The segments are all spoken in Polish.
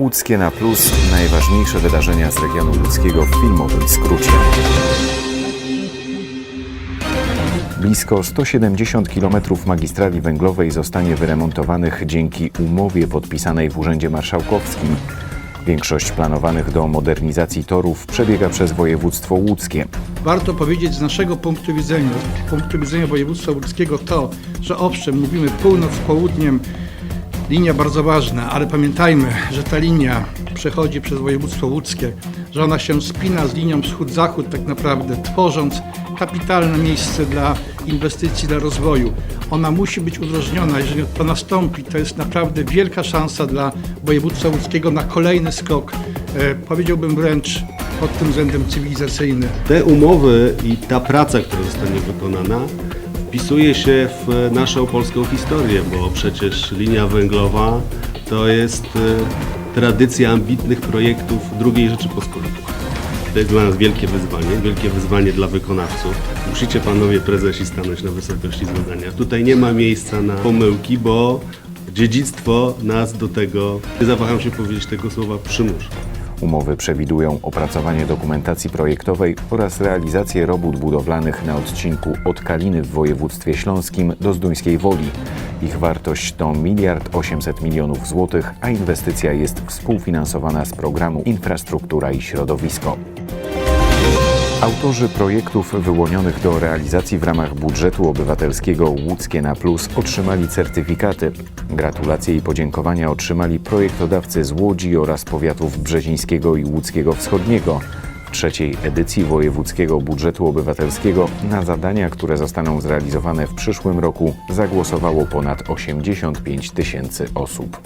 Łódzkie na plus najważniejsze wydarzenia z regionu łódzkiego w filmowym skrócie. Blisko 170 km magistrali węglowej zostanie wyremontowanych dzięki umowie podpisanej w Urzędzie Marszałkowskim. Większość planowanych do modernizacji torów przebiega przez województwo łódzkie. Warto powiedzieć z naszego punktu widzenia, z punktu widzenia województwa łódzkiego to, że owszem, mówimy północ południem, linia bardzo ważna, ale pamiętajmy, że ta linia przechodzi przez województwo łódzkie, że ona się spina z linią wschód-zachód tak naprawdę, tworząc kapitalne miejsce dla inwestycji, dla rozwoju. Ona musi być udrożniona, jeżeli to nastąpi, to jest naprawdę wielka szansa dla województwa łódzkiego na kolejny skok, e, powiedziałbym wręcz pod tym względem cywilizacyjny. Te umowy i ta praca, która zostanie wykonana, wpisuje się w naszą polską historię, bo przecież linia węglowa to jest e, tradycja ambitnych projektów II Rzeczypospolitej. To jest dla nas wielkie wyzwanie, wielkie wyzwanie dla wykonawców. Musicie panowie prezesi stanąć na wysokości zadania. Tutaj nie ma miejsca na pomyłki, bo dziedzictwo nas do tego, nie zawaham się powiedzieć tego słowa, przymusza. Umowy przewidują opracowanie dokumentacji projektowej oraz realizację robót budowlanych na odcinku od Kaliny w województwie śląskim do Zduńskiej Woli. Ich wartość to miliard 800 milionów złotych, a inwestycja jest współfinansowana z programu Infrastruktura i Środowisko. Autorzy projektów wyłonionych do realizacji w ramach budżetu obywatelskiego Łódzkie na Plus otrzymali certyfikaty. Gratulacje i podziękowania otrzymali projektodawcy z Łodzi oraz powiatów brzezińskiego i łódzkiego wschodniego. W trzeciej edycji wojewódzkiego budżetu obywatelskiego na zadania, które zostaną zrealizowane w przyszłym roku, zagłosowało ponad 85 tysięcy osób.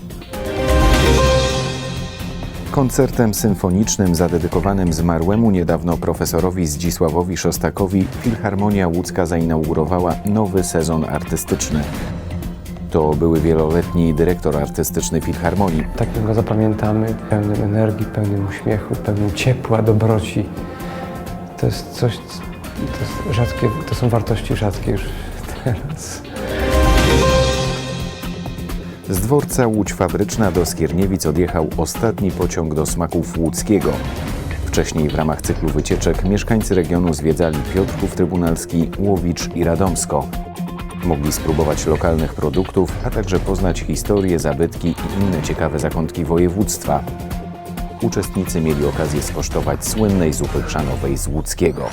Koncertem symfonicznym zadedykowanym zmarłemu niedawno profesorowi Zdzisławowi Szostakowi Filharmonia Łódzka zainaugurowała nowy sezon artystyczny. To były wieloletni dyrektor artystyczny Filharmonii. Tak go zapamiętamy, pełnym energii, pełnym uśmiechu, pełnym ciepła, dobroci. To jest coś, to, jest rzadkie, to są wartości rzadkie już teraz. Z dworca Łódź Fabryczna do Skierniewic odjechał ostatni pociąg do smaków łódzkiego. Wcześniej w ramach cyklu wycieczek mieszkańcy regionu zwiedzali Piotrków Trybunalski, Łowicz i Radomsko. Mogli spróbować lokalnych produktów, a także poznać historię, zabytki i inne ciekawe zakątki województwa. Uczestnicy mieli okazję skosztować słynnej zupy chrzanowej z łódzkiego.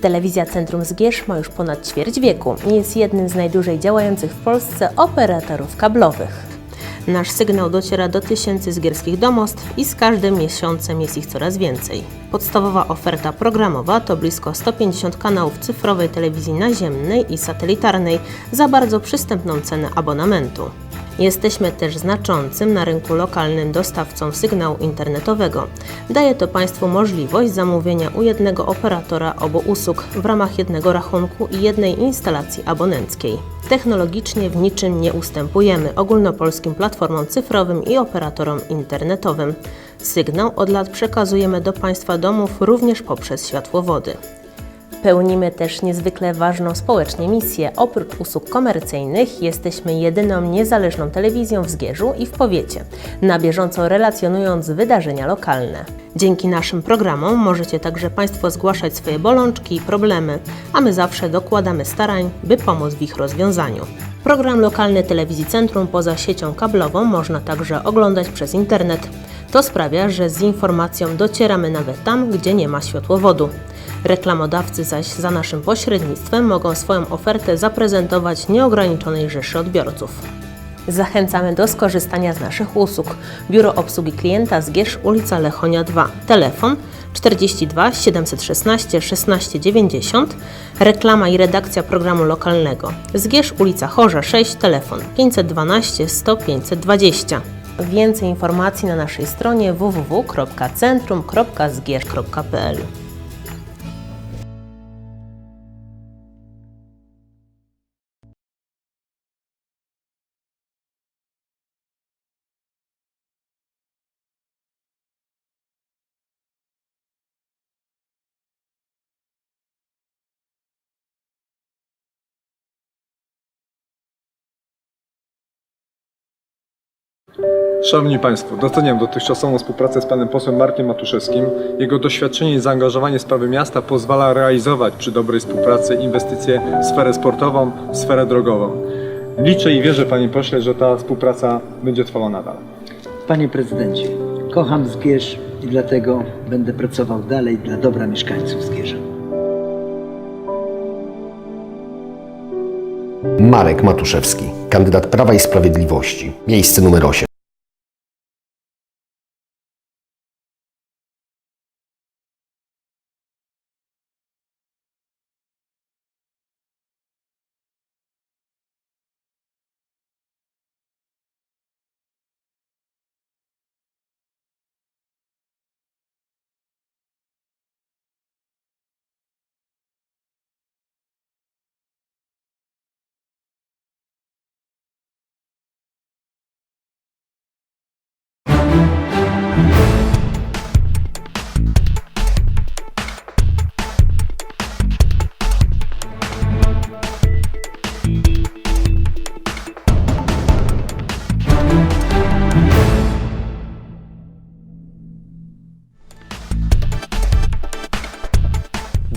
Telewizja Centrum Zgierz ma już ponad ćwierć wieku i jest jednym z najdłużej działających w Polsce operatorów kablowych. Nasz sygnał dociera do tysięcy zgierskich domostw i z każdym miesiącem jest ich coraz więcej. Podstawowa oferta programowa to blisko 150 kanałów cyfrowej telewizji naziemnej i satelitarnej za bardzo przystępną cenę abonamentu. Jesteśmy też znaczącym na rynku lokalnym dostawcą sygnału internetowego. Daje to Państwu możliwość zamówienia u jednego operatora obu usług w ramach jednego rachunku i jednej instalacji abonenckiej. Technologicznie w niczym nie ustępujemy ogólnopolskim platformom cyfrowym i operatorom internetowym. Sygnał od lat przekazujemy do Państwa domów również poprzez światłowody. Pełnimy też niezwykle ważną społecznie misję. Oprócz usług komercyjnych jesteśmy jedyną niezależną telewizją w Zgierzu i w powiecie, na bieżąco relacjonując wydarzenia lokalne. Dzięki naszym programom możecie także Państwo zgłaszać swoje bolączki i problemy, a my zawsze dokładamy starań, by pomóc w ich rozwiązaniu. Program lokalny Telewizji Centrum poza siecią kablową można także oglądać przez internet. To sprawia, że z informacją docieramy nawet tam, gdzie nie ma światłowodu. Reklamodawcy zaś za naszym pośrednictwem mogą swoją ofertę zaprezentować nieograniczonej rzeszy odbiorców. Zachęcamy do skorzystania z naszych usług. Biuro Obsługi Klienta Zgierz, ulica Lechonia 2. Telefon 42 716 16 90. Reklama i redakcja programu lokalnego. Zgierz, ulica Chorza 6. Telefon 512 100 520. Więcej informacji na naszej stronie www.centrum.zgierz.pl Szanowni Państwo, doceniam dotychczasową współpracę z panem posłem Markiem Matuszewskim. Jego doświadczenie i zaangażowanie w sprawy miasta pozwala realizować przy dobrej współpracy inwestycje w sferę sportową, w sferę drogową. Liczę i wierzę, panie pośle, że ta współpraca będzie trwała nadal. Panie prezydencie, kocham Zgierz i dlatego będę pracował dalej dla dobra mieszkańców Zgierza. Marek Matuszewski, kandydat Prawa i Sprawiedliwości, miejsce numer 8.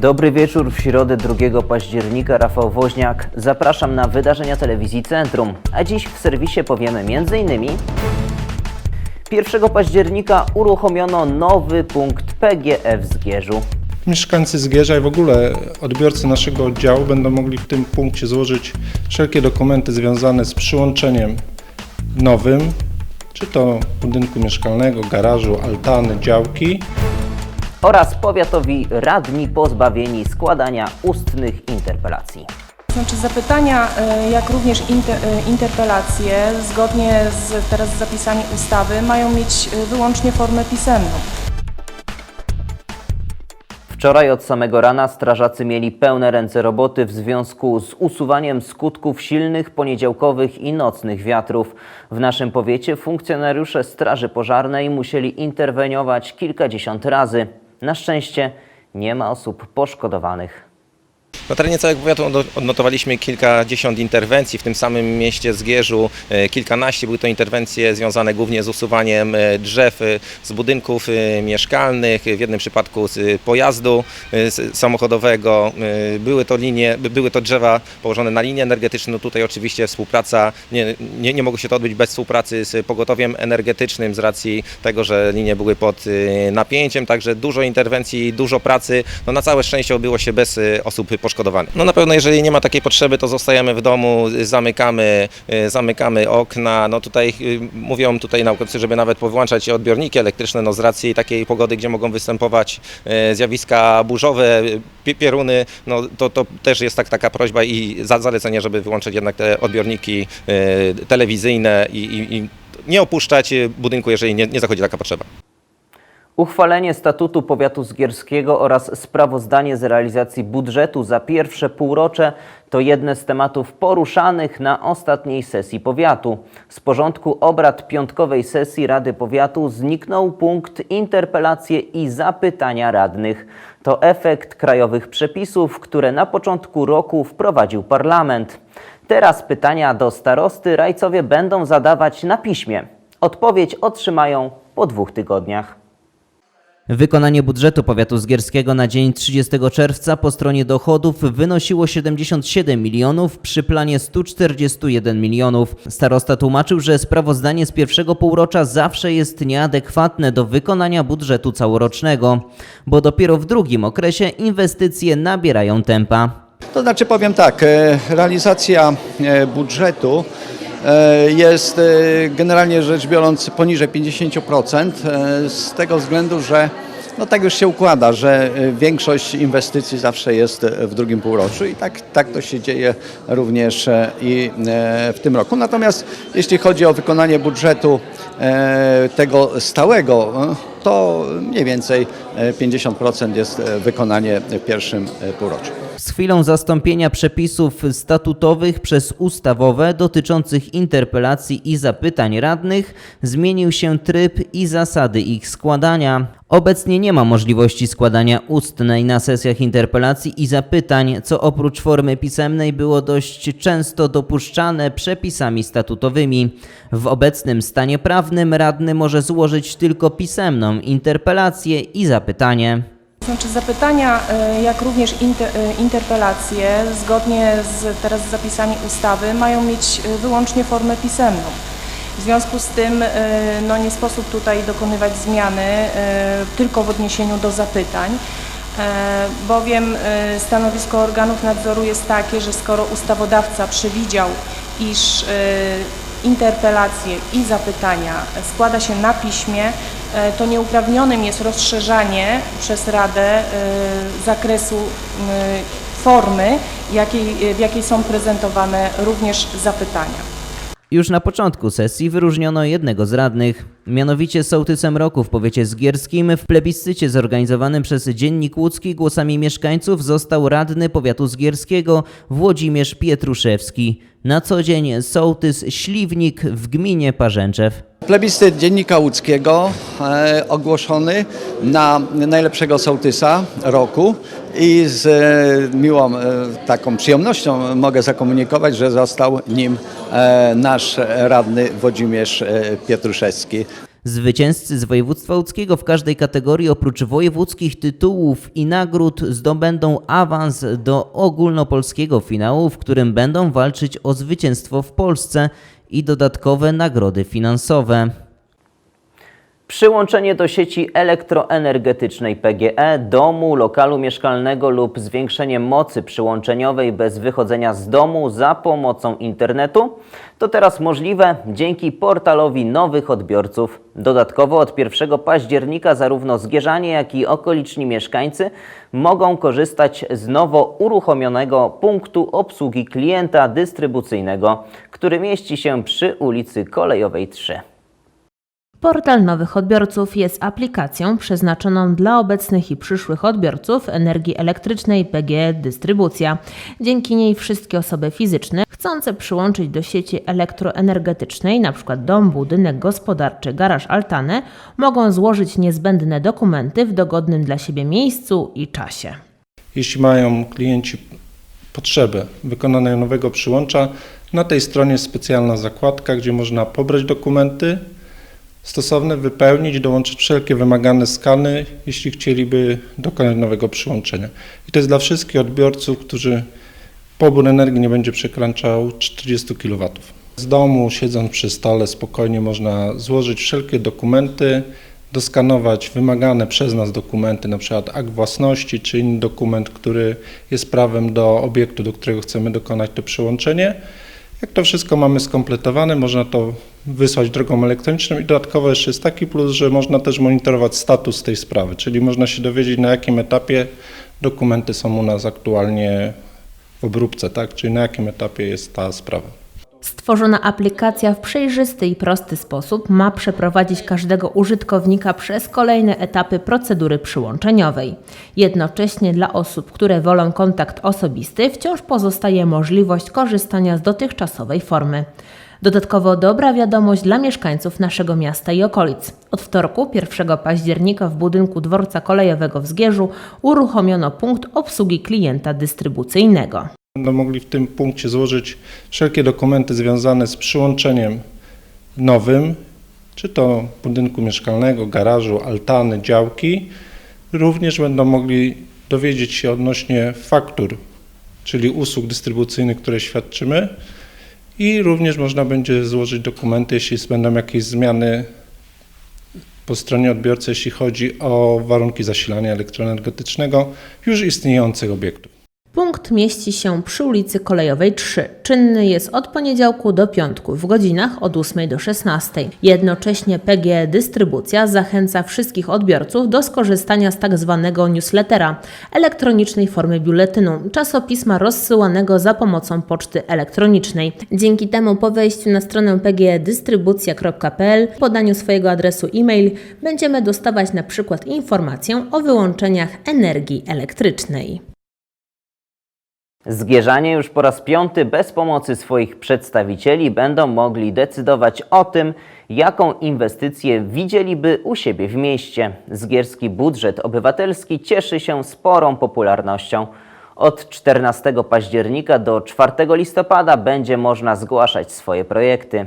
Dobry wieczór w środę 2 października. Rafał Woźniak. Zapraszam na wydarzenia telewizji Centrum. A dziś w serwisie powiemy m.in. 1 października uruchomiono nowy punkt PGF w Zgierzu. Mieszkańcy Zgierza i w ogóle odbiorcy naszego oddziału będą mogli w tym punkcie złożyć wszelkie dokumenty związane z przyłączeniem nowym, czy to budynku mieszkalnego, garażu, altany, działki, Oraz powiatowi radni pozbawieni składania ustnych interpelacji. Znaczy zapytania, e, jak również inter, e, interpelacje, zgodnie z teraz zapisami ustawy, mają mieć e, wyłącznie formę pisemną. Wczoraj od samego rana strażacy mieli pełne ręce roboty w związku z usuwaniem skutków silnych poniedziałkowych i nocnych wiatrów. W naszym powiecie funkcjonariusze Straży Pożarnej musieli interweniować kilkadziesiąt razy. Na szczęście nie ma osób poszkodowanych. Na terenie całego powiatu odno- odnotowaliśmy kilkadziesiąt interwencji, w tym samym mieście Zgierzu e, kilkanaście. Były to interwencje związane głównie z usuwaniem e, drzew e, z budynków mieszkalnych, w jednym przypadku z pojazdu samochodowego. Były to linie, by- były to drzewa położone na linii energetycznej. No tutaj oczywiście współpraca, nie, nie, nie mogło się to odbyć bez współpracy z pogotowiem energetycznym z racji tego, że linie były pod napięciem, także dużo interwencji, dużo pracy. No na całe szczęście obyło się bez osób poszkodowanych. No na pewno jeżeli nie ma takiej potrzeby, to zostajemy w domu, zamykamy, y, zamykamy okna. No tutaj y, mówią tutaj naukowcy, żeby nawet powyłączać odbiorniki elektryczne, no z racji takiej pogody, gdzie mogą występować y, zjawiska burzowe, y, pie- pioruny, no to, to też jest tak, taka prośba i za, zalecenie, żeby wyłączyć jednak te odbiorniki telewizyjne i, i, i nie opuszczać budynku, jeżeli nie, nie zachodzi taka potrzeba. Uchwalenie statutu powiatu zgierskiego oraz sprawozdanie z realizacji budżetu za pierwsze półrocze to jedne z tematów poruszanych na ostatniej sesji powiatu. Z porządku obrad piątkowej sesji Rady Powiatu zniknął punkt interpelacje i zapytania radnych. To efekt krajowych przepisów, które na początku roku wprowadził parlament. Teraz pytania do starosty rajcowie będą zadawać na piśmie. Odpowiedź otrzymają po dwóch tygodniach. Wykonanie budżetu powiatu zgierskiego na dzień 30 czerwca po stronie dochodów wynosiło 77 milionów przy planie 141 milionów. Starosta tłumaczył, że sprawozdanie z pierwszego półrocza zawsze jest nieadekwatne do wykonania budżetu całorocznego, bo dopiero w drugim okresie inwestycje nabierają tempa. To znaczy powiem tak, e, realizacja e, budżetu jest e, generalnie rzecz biorąc poniżej 50% e, z tego względu, że no tak już się układa, że e, większość inwestycji zawsze jest e, w drugim półroczu i tak, tak to się dzieje również e, i e, w tym roku. Natomiast jeśli chodzi o wykonanie budżetu e, tego stałego, e, to mniej więcej e, 50% jest e, wykonanie w pierwszym e, półroczu. Z chwilą zastąpienia przepisów statutowych przez ustawowe dotyczących interpelacji i zapytań radnych zmienił się tryb i zasady ich składania. Obecnie nie ma możliwości składania ustnej na sesjach interpelacji i zapytań, co oprócz formy pisemnej było dość często dopuszczane przepisami statutowymi. W obecnym stanie prawnym radny może złożyć tylko pisemną interpelację i zapytanie. Znaczy zapytania, e, jak również e, interpelacje, zgodnie z teraz z zapisami ustawy, mają mieć e, wyłącznie formę pisemną. W związku z tym no, nie sposób tutaj dokonywać zmiany tylko w odniesieniu do zapytań, bowiem stanowisko organów nadzoru jest takie, że skoro ustawodawca przewidział, iż interpelacje i zapytania składa się na piśmie, e, to nieuprawnionym jest rozszerzanie przez Radę e, zakresu e, formy, jakiej, w jakiej są prezentowane również zapytania. Już na początku sesji wyróżniono jednego z radnych, mianowicie sołtysem roku w powiecie zgierskim. W plebiscycie zorganizowanym przez Dziennik Łódzki głosami mieszkańców został radny powiatu zgierskiego Włodzimierz Pietruszewski. Na co dzień sołtys Śliwnik w gminie Parzęczew. Plebiscyt Dziennika Łódzkiego e, ogłoszony na najlepszego sołtysa roku i z e, miłą e, taką przyjemnością mogę zakomunikować, że został nim e, nasz radny Włodzimierz e, Pietruszewski. Zwycięzcy z województwa łódzkiego w każdej kategorii oprócz wojewódzkich tytułów i nagród zdobędą awans do ogólnopolskiego finału, w którym będą walczyć o zwycięstwo w Polsce i dodatkowe nagrody finansowe. Przyłączenie do sieci elektroenergetycznej PGE, domu, lokalu mieszkalnego lub zwiększenie mocy przyłączeniowej bez wychodzenia z domu za pomocą internetu to teraz możliwe dzięki portalowi nowych odbiorców. Dodatkowo od 1 października zarówno Zgierzanie, jak i okoliczni mieszkańcy mogą korzystać z nowo uruchomionego punktu obsługi klienta dystrybucyjnego, który mieści się przy ulicy Kolejowej 3. Portal nowych odbiorców jest aplikacją przeznaczoną dla obecnych i przyszłych odbiorców energii elektrycznej PGE Dystrybucja. Dzięki niej wszystkie osoby fizyczne chcące przyłączyć do sieci elektroenergetycznej, np. dom, budynek gospodarczy, garaż, altanę, mogą złożyć niezbędne dokumenty w dogodnym dla siebie miejscu i czasie. Jeśli mają klienci potrzebę wykonania nowego przyłącza, na tej stronie jest specjalna zakładka, gdzie można pobrać dokumenty stosowne, wypełnić, dołączyć wszelkie wymagane skany, jeśli chcieliby dokonać nowego przyłączenia. I to jest dla wszystkich odbiorców, którzy pobór energii nie będzie przekraczał 40 kW. Z domu, siedząc przy stole, spokojnie można złożyć wszelkie dokumenty, doskanować wymagane przez nas dokumenty, przykład akt własności czy inny dokument, który jest prawem do obiektu, do którego chcemy dokonać to przyłączenie. Jak to wszystko mamy skompletowane, można to wysłać drogą elektroniczną i dodatkowo jeszcze jest taki plus, że można też monitorować status tej sprawy, czyli można się dowiedzieć na jakim etapie dokumenty są u nas aktualnie w obróbce, tak? czyli na jakim etapie jest ta sprawa. Stworzona aplikacja w przejrzysty i prosty sposób ma przeprowadzić każdego użytkownika przez kolejne etapy procedury przyłączeniowej. Jednocześnie dla osób, które wolą kontakt osobisty, wciąż pozostaje możliwość korzystania z dotychczasowej formy. Dodatkowo dobra wiadomość dla mieszkańców naszego miasta i okolic. Od wtorku 1 października w budynku dworca kolejowego w Zgierzu uruchomiono punkt obsługi klienta dystrybucyjnego. Będą mogli w tym punkcie złożyć wszelkie dokumenty związane z przyłączeniem nowym, czy to budynku mieszkalnego, garażu, altany, działki. Również będą mogli dowiedzieć się odnośnie faktur, czyli usług dystrybucyjnych, które świadczymy. I również można będzie złożyć dokumenty, jeśli będą jakieś zmiany po stronie odbiorcy, jeśli chodzi o warunki zasilania elektroenergetycznego już istniejących obiektów. Punkt mieści się przy ulicy Kolejowej 3. Czynny jest od poniedziałku do piątku w godzinach od 8 do 16. Jednocześnie PGE Dystrybucja zachęca wszystkich odbiorców do skorzystania z tak zwanego newslettera, elektronicznej formy biuletynu, czasopisma rozsyłanego za pomocą poczty elektronicznej. Dzięki temu po wejściu na stronę pgedystrybucja.pl, podaniu swojego adresu e-mail, będziemy dostawać na przykład informację o wyłączeniach energii elektrycznej. Zgierzanie już po raz piąty bez pomocy swoich przedstawicieli będą mogli decydować o tym, jaką inwestycję widzieliby u siebie w mieście. Zgierski budżet obywatelski cieszy się sporą popularnością. Od 14 października do 4 listopada będzie można zgłaszać swoje projekty.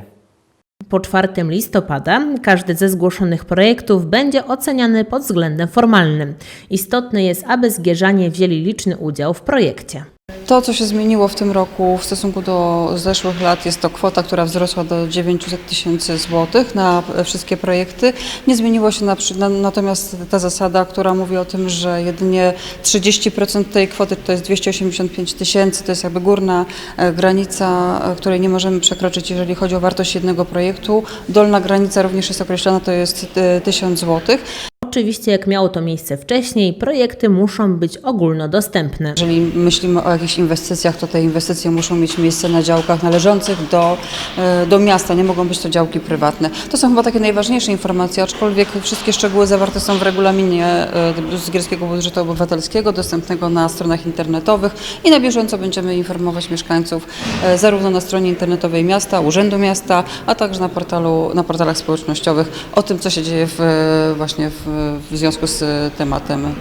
Po 4 listopada każdy ze zgłoszonych projektów będzie oceniany pod względem formalnym. Istotne jest, aby Zgierzanie wzięli liczny udział w projekcie. To, co się zmieniło w tym roku w stosunku do zeszłych lat, jest to kwota, która wzrosła do 900 tysięcy złotych na wszystkie projekty. Nie zmieniło się na, na, natomiast ta zasada, która mówi o tym, że jedynie 30% tej kwoty to jest 285 tysięcy, to jest jakby górna e, granica, e, której nie możemy przekroczyć, jeżeli chodzi o wartość jednego projektu. Dolna granica również jest określona, to jest e, 1000 złotych. Oczywiście, jak miało to miejsce wcześniej, projekty muszą być ogólnodostępne. Jeżeli myślimy o jakichś inwestycjach, to te inwestycje muszą mieć miejsce na działkach należących do, e, do miasta, nie mogą być to działki prywatne. To są chyba takie najważniejsze informacje, aczkolwiek wszystkie szczegóły zawarte są w regulaminie e, Zgierskiego Budżetu Obywatelskiego, dostępnego na stronach internetowych i na bieżąco będziemy informować mieszkańców e, zarówno na stronie internetowej miasta, Urzędu Miasta, a także na, portalu, na portalach społecznościowych o tym, co się dzieje w, właśnie w, w związku z tematem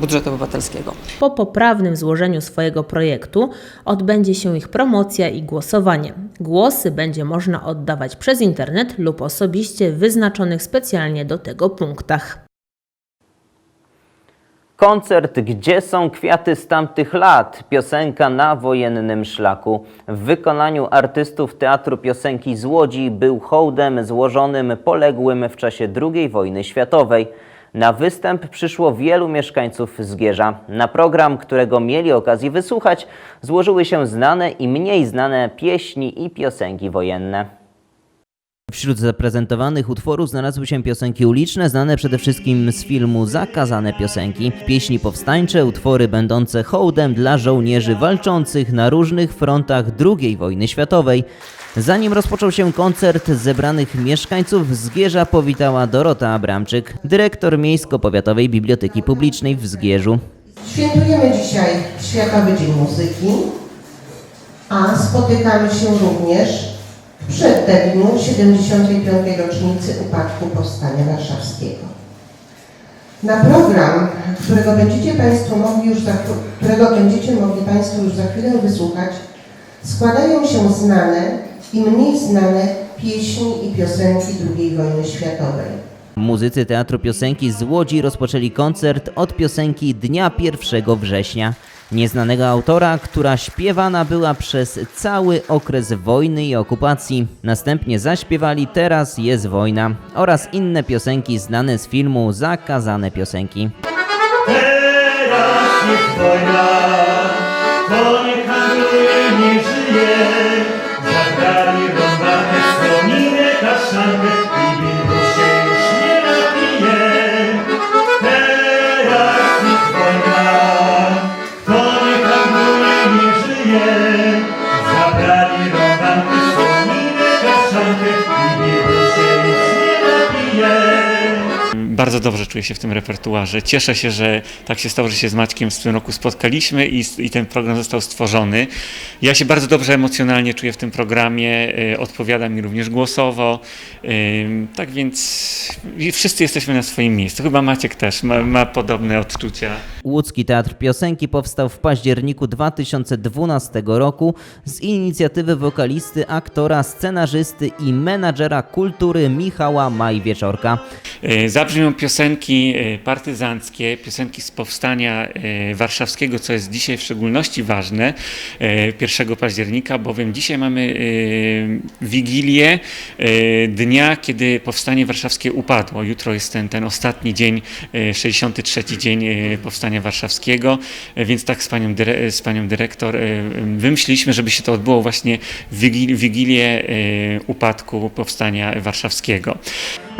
budżetu obywatelskiego. Po poprawnym złożeniu swojego projektu odbędzie się ich promocja i głosowanie. Głosy będzie można oddawać przez internet lub osobiście w wyznaczonych specjalnie do tego punktach. Koncert Gdzie są kwiaty z tamtych lat? Piosenka na wojennym szlaku. W wykonaniu artystów Teatru Piosenki z Łodzi był hołdem złożonym poległym w czasie II wojny światowej. Na występ przyszło wielu mieszkańców Zgierza. Na program, którego mieli okazję wysłuchać, złożyły się znane i mniej znane pieśni i piosenki wojenne. Wśród zaprezentowanych utworów znalazły się piosenki uliczne, znane przede wszystkim z filmu Zakazane piosenki, pieśni powstańcze, utwory będące hołdem dla żołnierzy walczących na różnych frontach II wojny światowej. Zanim rozpoczął się koncert zebranych mieszkańców Zgierza powitała Dorota Abramczyk, dyrektor Miejsko-Powiatowej Biblioteki Publicznej w Zgierzu. Świętujemy dzisiaj Światowy Dzień Muzyki, a spotykamy się również w przedterminu 75. rocznicy upadku Powstania Warszawskiego. Na program, którego będziecie Państwo mogli już za, którego będziecie mogli Państwo już za chwilę wysłuchać, składają się znane i mniej znane pieśni i piosenki II wojny światowej. Muzycy Teatru Piosenki z Łodzi rozpoczęli koncert od piosenki Dnia 1 września, nieznanego autora, która śpiewana była przez cały okres wojny i okupacji. Następnie zaśpiewali Teraz jest wojna oraz inne piosenki znane z filmu Zakazane piosenki. Teraz jest wojna, handluje, nie żyje. Bardzo dobrze czuję się w tym repertuarze. Cieszę się, że tak się stało, że się z Maćkiem w tym roku spotkaliśmy i, i ten program został stworzony. Ja się bardzo dobrze emocjonalnie czuję w tym programie, y, odpowiada mi również głosowo. Tak więc wszyscy jesteśmy na swoim miejscu. Chyba Maciek też ma, ma podobne odczucia. Łódzki Teatr Piosenki powstał w październiku 2012 roku z inicjatywy wokalisty, aktora, scenarzysty i menadżera kultury Michała Maj-Wieczorka. Y, Zabrzmią piosenki y, partyzanckie, piosenki z powstania y, warszawskiego, co jest dzisiaj w szczególności ważne, y, 1 października, bowiem dzisiaj mamy Wigilię dnia, kiedy powstanie warszawskie upadło. Jutro jest ten, ten ostatni dzień, y, 63 dzień powstania warszawskiego, więc tak z panią, z panią dyrektor wymyśliliśmy, żeby się to odbyło właśnie w Wigil- Wigilię upadku powstania warszawskiego.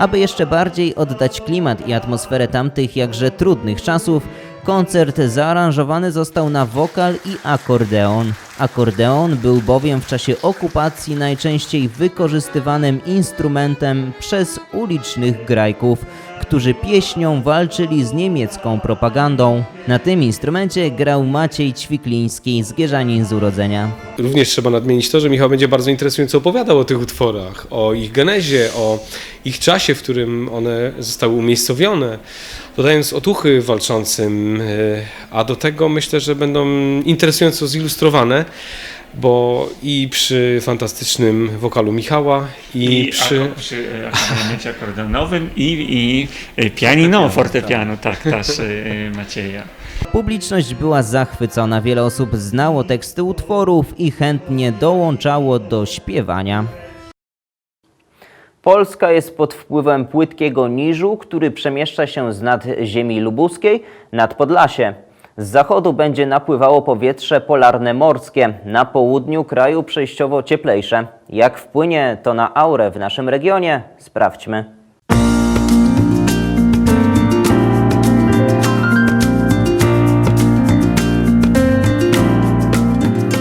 Aby jeszcze bardziej oddać klimat i atmosferę tamtych jakże trudnych czasów, koncert zaaranżowany został na wokal i akordeon. Akordeon był bowiem w czasie okupacji najczęściej wykorzystywanym instrumentem przez ulicznych grajków, którzy pieśnią walczyli z niemiecką propagandą. Na tym instrumencie grał Maciej Ćwikliński, zgierzanin z urodzenia. Również trzeba nadmienić to, że Michał będzie bardzo interesująco opowiadał o tych utworach, o ich genezie, o ich czasie, w którym one zostały umiejscowione, dodając otuchy walczącym, e, a do tego myślę, że będą interesująco zilustrowane, bo i przy fantastycznym wokalu Michała, i, I przy... ako- przy e, akompaniamencie akordeonowym i, i e, pianino, fortepiano, tak, też e, Macieja. Publiczność była zachwycona, wiele osób znało teksty utworów i chętnie dołączało do śpiewania. Polska jest pod wpływem płytkiego niżu, który przemieszcza się z nad ziemi lubuskiej nad Podlasie. Z zachodu będzie napływało powietrze polarne morskie, na południu kraju przejściowo cieplejsze. Jak wpłynie to na aurę w naszym regionie? Sprawdźmy.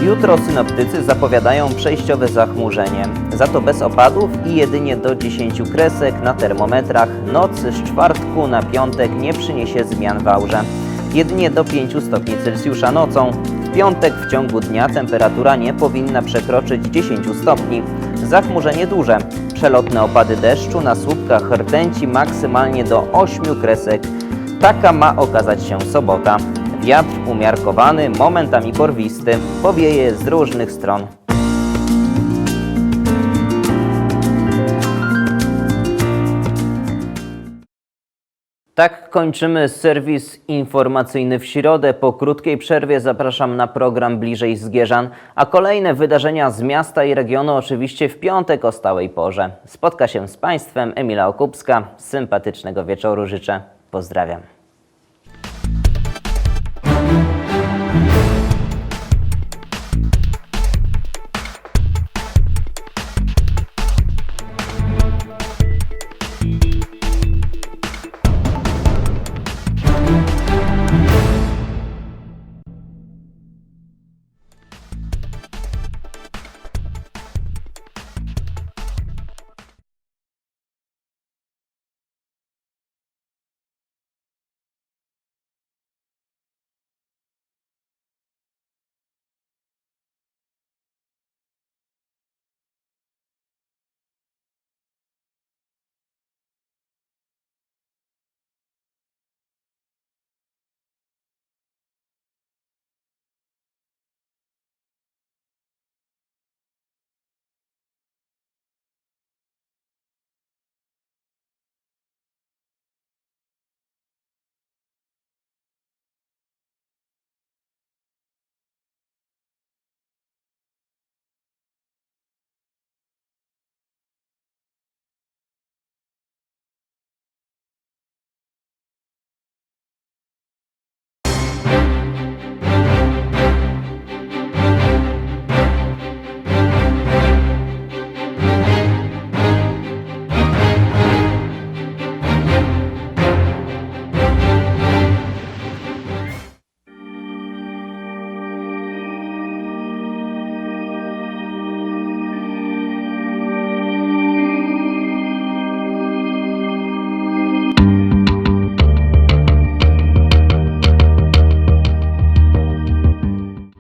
Jutro synoptycy zapowiadają przejściowe zachmurzenie, za to bez opadów i jedynie do 10 kresek na termometrach. Noc z czwartku na piątek nie przyniesie zmian w aurze. Jedynie do 5 stopni Celsjusza nocą. W piątek w ciągu dnia temperatura nie powinna przekroczyć 10 stopni. Zachmurzenie duże. Przelotne opady deszczu na słupkach rtęci maksymalnie do 8 kresek. Taka ma okazać się sobota. Wiatr umiarkowany, momentami porwisty, powieje z różnych stron. Tak kończymy serwis informacyjny w środę. Po krótkiej przerwie zapraszam na program Bliżej Zgierzan, a kolejne wydarzenia z miasta i regionu oczywiście w piątek o stałej porze. Spotka się z Państwem Emila Okupska. Sympatycznego wieczoru życzę. Pozdrawiam.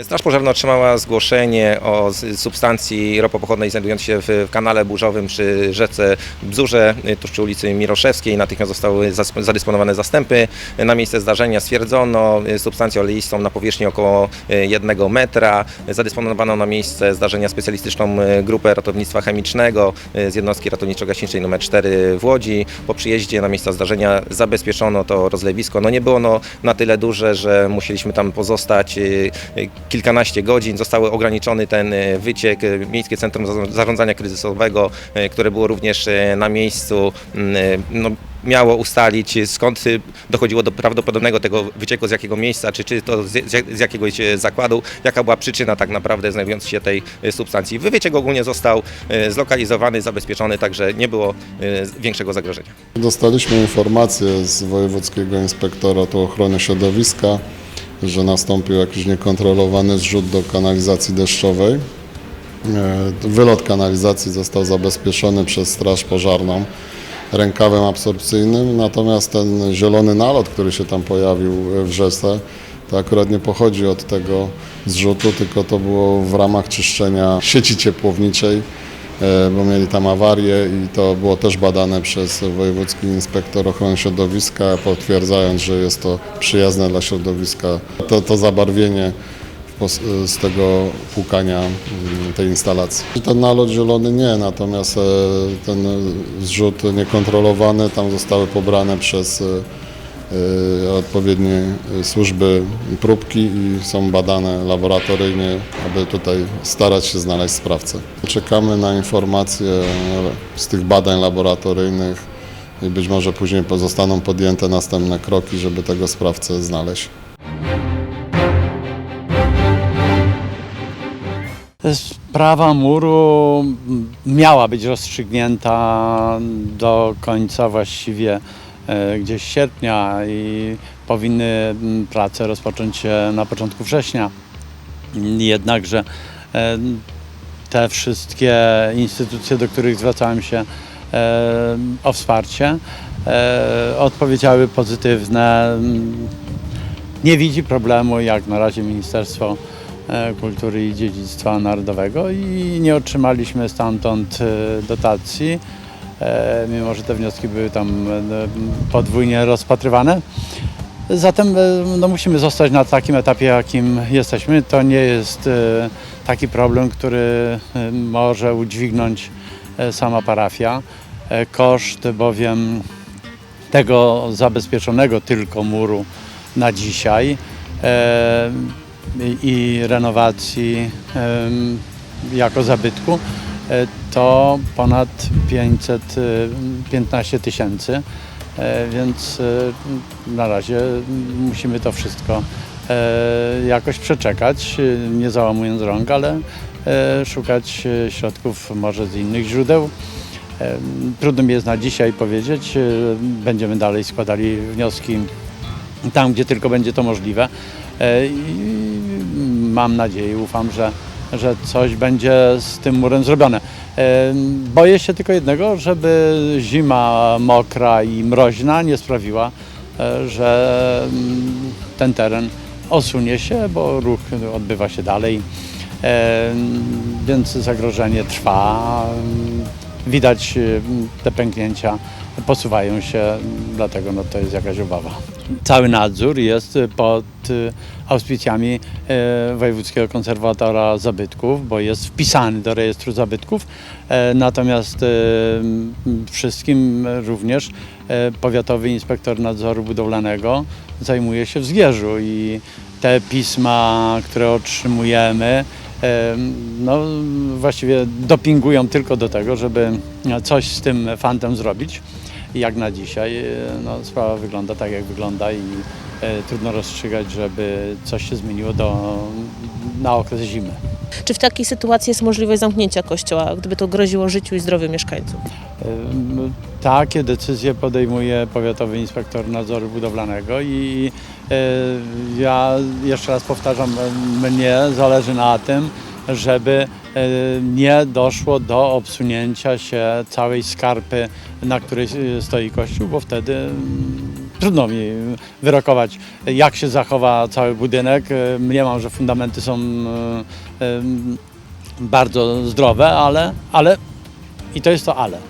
Straż Pożarna otrzymała zgłoszenie o substancji ropopochodnej znajdującej się w, kanale burzowym przy rzece Bzurze, y, tuż przy ulicy Miroszewskiej. Natychmiast zostały zadysponowane zastępy. Na miejsce zdarzenia stwierdzono y, substancję oleistą na powierzchni około y, jednego metra. Zadysponowano na miejsce zdarzenia specjalistyczną y, grupę ratownictwa chemicznego y, z jednostki ratowniczo-gaśniczej nr 4 w Łodzi. Po przyjeździe na miejsce zdarzenia zabezpieczono to rozlewisko. No nie było ono na tyle duże, że musieliśmy tam pozostać y, y, kilkanaście godzin. Zostały ograniczony ten y, wyciek. Y, Miejskie Centrum Zarząd- Zarządzania Kryzysowego, y, które było również na miejscu, no, miało ustalić skąd dochodziło do prawdopodobnego tego wycieku, z jakiego miejsca, czy, czy to z, z, jakiegoś zakładu, jaka była przyczyna tak naprawdę znajdującej się tej substancji. Wyciek ogólnie został zlokalizowany, zabezpieczony, także nie było większego zagrożenia. Dostaliśmy informację z Wojewódzkiego Inspektoratu Ochrony Środowiska, że nastąpił jakiś niekontrolowany zrzut do kanalizacji deszczowej. E, Wylot kanalizacji został zabezpieczony przez Straż Pożarną. rękawem absorpcyjnym, natomiast ten zielony nalot, który się tam pojawił w rzece, to akurat nie pochodzi od tego zrzutu, tylko to było w ramach czyszczenia sieci ciepłowniczej, e, bo mieli tam awarię i to było też badane przez Wojewódzki Inspektor Ochrony Środowiska, potwierdzając, że jest to przyjazne dla środowiska. To, to zabarwienie pos- z tego płukania mm, tej instalacji. Ten nalot zielony nie, natomiast e, ten zrzut niekontrolowany, tam zostały pobrane przez e, e, odpowiednie e, służby próbki i są badane laboratoryjnie, aby tutaj starać się znaleźć sprawcę. Czekamy na informacje z tych badań laboratoryjnych i być może później zostaną podjęte następne kroki, żeby tego sprawcę znaleźć. Sprawa muru miała być rozstrzygnięta do końca właściwie e, gdzieś sierpnia i powinny prace rozpocząć się na początku września. Jednakże e, te wszystkie instytucje, do których zwracałem się e, o wsparcie, e, odpowiedziały pozytywne. Nie widzi problemu, jak na razie Ministerstwo e, Kultury i Dziedzictwa Narodowego i nie otrzymaliśmy stamtąd e, dotacji, e, mimo że te wnioski były tam e, podwójnie rozpatrywane. Zatem e, no, musimy zostać na takim etapie, jakim jesteśmy. To nie jest e, taki problem, który e, może udźwignąć e, sama parafia. E, Koszt bowiem tego zabezpieczonego tylko muru na dzisiaj e, i- renowacji jako zabytku e, to ponad 515 tysięcy, e, więc e, na razie musimy to wszystko e, jakoś przeczekać, e, nie załamując rąk, ale e, szukać e, środków może z innych źródeł. E, Trudno mi jest na dzisiaj powiedzieć. E, Będziemy dalej składali wnioski tam, gdzie tylko będzie to możliwe. E, I mam nadzieję, ufam, że, że coś będzie z tym murem zrobione. E, Boję się tylko jednego, żeby zima mokra i mroźna nie sprawiła, e, że mm, ten teren osunie się, bo ruch odbywa się dalej. E, Więc zagrożenie trwa. Widać e, te pęknięcia posuwają się, dlatego no, to jest jakaś obawa. Cały nadzór jest pod e, auspicjami e, Wojewódzkiego Konserwatora Zabytków, bo jest wpisany do rejestru zabytków, e, natomiast wszystkim również e, Powiatowy Inspektor Nadzoru Budowlanego zajmuje się w Zgierzu i te pisma, które otrzymujemy, no, właściwie dopingują tylko do tego, żeby coś z tym fantem zrobić. Jak na dzisiaj e, no, sprawa wygląda tak, jak wygląda i e, trudno rozstrzygać, żeby coś się zmieniło do, na okres zimy. Czy w takiej sytuacji jest możliwość zamknięcia kościoła, gdyby to groziło życiu i zdrowiu mieszkańców? Takie decyzje podejmuje Powiatowy Inspektor Nadzoru Budowlanego i e, ja jeszcze raz powtarzam, mnie zależy na tym, żeby nie doszło do obsunięcia się całej skarpy, na której e, stoi kościół, bo wtedy mm, trudno mi wyrokować, jak się zachowa cały budynek. E, Mniemam, że fundamenty są e, bardzo zdrowe, ale, ale i to jest to ale.